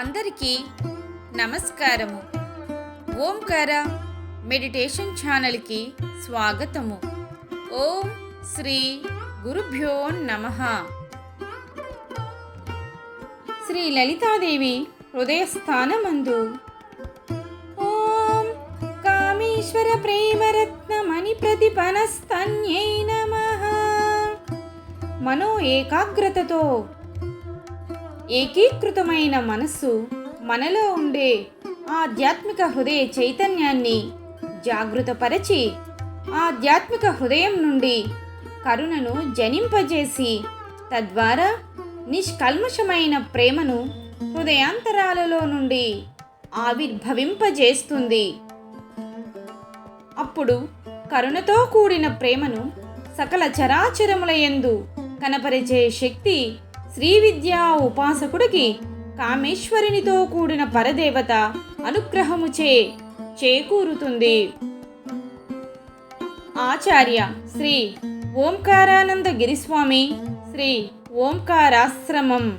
అందరికీ నమస్కారము. ఓంకార మెడిటేషన్ ఛానల్కి స్వాగతము. ఓం శ్రీ గురుభ్యో నమ. శ్రీ లలితాదేవి హృదయస్థానమందు. ఓం కామేశ్వర ప్రేమరత్నమణి ప్రతిపనస్తన్యై నమ. మనో ఏకాగ్రతతో ఏకీకృతమైన మనస్సు మనలో ఉండే ఆధ్యాత్మిక హృదయ చైతన్యాన్ని జాగృతపరచి ఆధ్యాత్మిక హృదయం నుండి కరుణను జనింపజేసి తద్వారా నిష్కల్మషమైన ప్రేమను హృదయాంతరాలలో నుండి ఆవిర్భవింపజేస్తుంది. అప్పుడు కరుణతో కూడిన ప్రేమను సకల చరాచరములయందు కనపరిచే శక్తి శ్రీ విద్యా ఉపాసకుడికి కామేశ్వరునితో కూడిన పరదేవత అనుగ్రహముచే చేకూరుతుంది. ఆచార్య శ్రీ ఓంకారానంద గిరిస్వామి శ్రీ ఓంకారాశ్రమం.